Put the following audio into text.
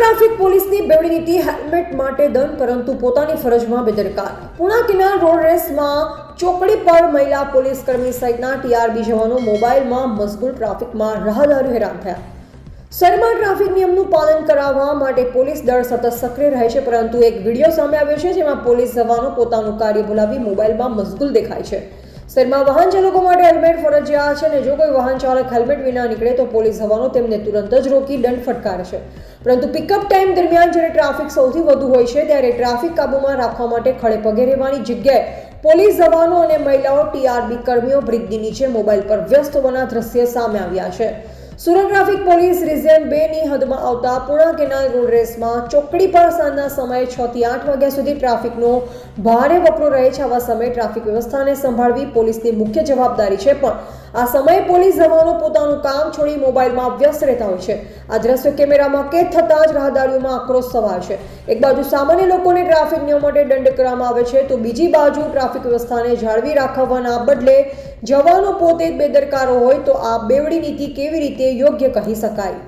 Traffic પોલીસની બેવડી નીતિ હેલ્મેટ માટે દંડ, પરંતુ પોતાની ફરજમાં બેદરકાર. પુણા કિનાર રોડ રેસમાં ચોકડી પર મહિલા પોલીસ કર્મી સહિતના ટીઆરબી જવાનો મોબાઈલમાં મશગુલ ટ્રાફિકમાં રાહદારીઓ હેરાન થયા. શહેરમાં ટ્રાફિક નિયમનું પાલન કરાવવા માટે પોલીસ દળ સતત સક્રિય રહે છે, પરંતુ એક વીડિયો સામે આવ્યો છે જેમાં પોલીસ જવાનો પોતાનું કાર્ય બોલાવી મોબાઈલમાં મશગુલ દેખાય છે. શહેરમાં વાહન ચાલકો માટે હેલ્મેટ ફરજિયાત છે અને જો કોઈ વાહન ચાલક હેલ્મેટ વિના નીકળે તો પોલીસ જવાનો તેમને તુરંત જ રોકી દંડ ફટકારે છે પરંતુ પિકઅપ ટાઈમ દરમિયાન જ્યારે ટ્રાફિક સૌથી વધુ હોય છે, ત્યારે ટ્રાફિક કાબૂમાં રાખવા માટે ખડે પગે રહેવાની જગ્યાએ પોલીસ જવાનો અને મહિલાઓ ટીઆરબી કર્મીઓ બ્રિજની નીચે મોબાઈલ પર વ્યસ્ત હોવાના દ્રશ્ય સામે આવ્યા છે. સુરત ટ્રાફિક પોલીસ રિઝન બે ની હદમાં આવતા પુણા કેનાલ રોડ રેસમાં ચોકડી પર સાંજના સમયે છ થી આઠ વાગ્યા સુધી ટ્રાફિકનો ભારે વપરો રહે છે. આવા સમયે ટ્રાફિક વ્યવસ્થાને સંભાળવી પોલીસની મુખ્ય જવાબદારી છે પણ આ સમયે પોલીસ જવાનો પોતાનું કામ છોડી મોબાઈલમાં વ્યસ્ત રહેતા હોય છે. આ દ્રશ્ય કેમેરામાં કેદ થતાં જ રાહદારીઓમાં આક્રોશ સવાર છે. એક બાજુ સામાન્ય લોકોને ટ્રાફિક નિયમો માટે દંડ કરવામાં આવે છે, તો બીજી બાજુ ટ્રાફિક વ્યવસ્થાને જાળવી રાખવાના બદલે જવાનો પોતે જ બેદરકારો હોય તો આ બેવડી નીતિ કેવી રીતે યોગ્ય કહી શકાય?